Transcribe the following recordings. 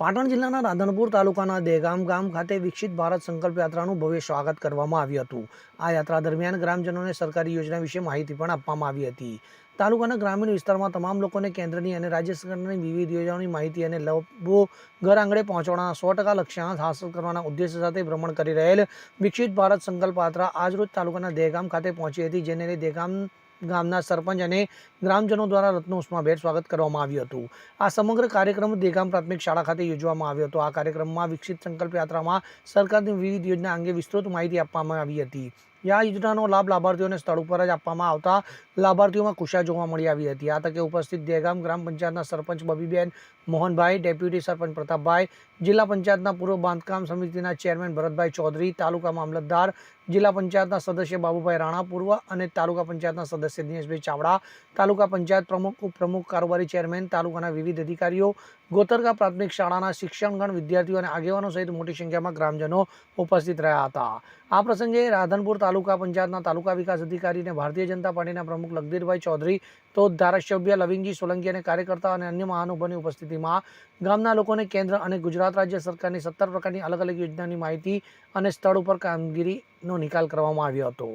પાટણ જિલ્લાના રાધનપુર તાલુકાના દેગામ ગામ ખાતે વિકસિત ભારત સંકલ્પ યાત્રાનું ભવ્ય સ્વાગત કરવામાં આવ્યું હતું. આ યાત્રા દરમિયાન ગ્રામજનોને સરકારી યોજના વિશે માહિતી પણ આપવામાં આવી હતી. તાલુકાના ગ્રામીણ વિસ્તારમાં તમામ લોકોને કેન્દ્રની અને રાજ્ય સરકારની વિવિધ યોજનાઓની માહિતી અને લાભો ઘર આંગણે પહોંચાડવાના સો ટકા લક્ષ્યાંક હાંસલ કરવાના ઉદ્દેશ્ય સાથે ભ્રમણ કરી રહેલ વિકસિત ભારત સંકલ્પ યાત્રા આજરોજ તાલુકાના દેગામ ખાતે પહોંચી હતી, જેને લઈ દેગામ ગામના સરપંચ અને ગ્રામજનો દ્વારા રત્નો ભેટ સ્વાગત કરવામાં આવ્યું હતું. આ સમગ્ર કાર્યક્રમ દેગામ પ્રાથમિક શાળા ખાતે યોજવામાં આવ્યો હતો. આ કાર્યક્રમમાં વિકસિત સંકલ્પ યાત્રામાં સરકારની વિવિધ યોજના અંગે વિસ્તૃત માહિતી આપવામાં આવી હતી. આ યોજનાનો લાભ લાભાર્થીઓને સ્થળ ઉપર જ આપવામાં આવતા લાભાર્થીઓમાં ખુશા જોવા મળી આવી હતી. આ તકે ઉપસ્થિત દેગામ ગ્રામ પંચાયતના સરપંચ બબીબેન મોહનભાઈ, ડેપ્યુટી સરપંચ પ્રતાપભાઈ, જિલ્લા પંચાયતના પૂર્વ બાંધકામ સમિતિના ચેરમેન ભરતભાઈ ચૌધરી, તાલુકા મામલતદાર, જિલ્લા પંચાયતના સદસ્ય બાબુભાઈ રાણા પૂર્વ અને તાલુકા પંચાયતના સદસ્ય દિનેશભાઈ ચાવડા, તાલુકા પંચાયત પ્રમુખ, ઉપપ્રમુખ, કારોબારી ચેરમેન, તાલુકાના વિવિધ અધિકારીઓ, ગોતરકા પ્રાથમિક શાળાના શિક્ષણગણ વિદ્યાર્થીઓ અને આગેવાનો સહિત મોટી સંખ્યામાં ગ્રામજનો ઉપસ્થિત રહ્યા હતા. આ પ્રસંગે રાધનપુર તાલુકા પંચાયતના તાલુકા વિકાસ અધિકારી અને ભારતીય જનતા પાર્ટીના પ્રમુખ લગદીરભાઈ ચૌધરી, તો ધારાસભ્ય લવિંગજી સોલંકી અને કાર્યકર્તા અને અન્ય મહાનુભાવની ઉપસ્થિતિમાં ગામના લોકોને કેન્દ્ર અને ગુજરાત રાજ્ય સરકારની સત્તર પ્રકારની અલગ અલગ યોજનાની માહિતી અને સ્થળ ઉપર કામગીરીનો નિકાલ કરવામાં આવ્યો હતો.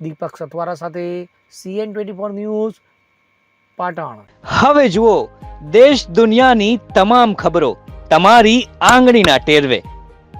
દીપક સથવારા સાથે સીએન ટ્વેન્ટી ન્યૂઝ, પાટણ. હવે જુઓ, દેશ દુનિયાની તમામ ખબરો તમારી આંગળીના ટેરવે.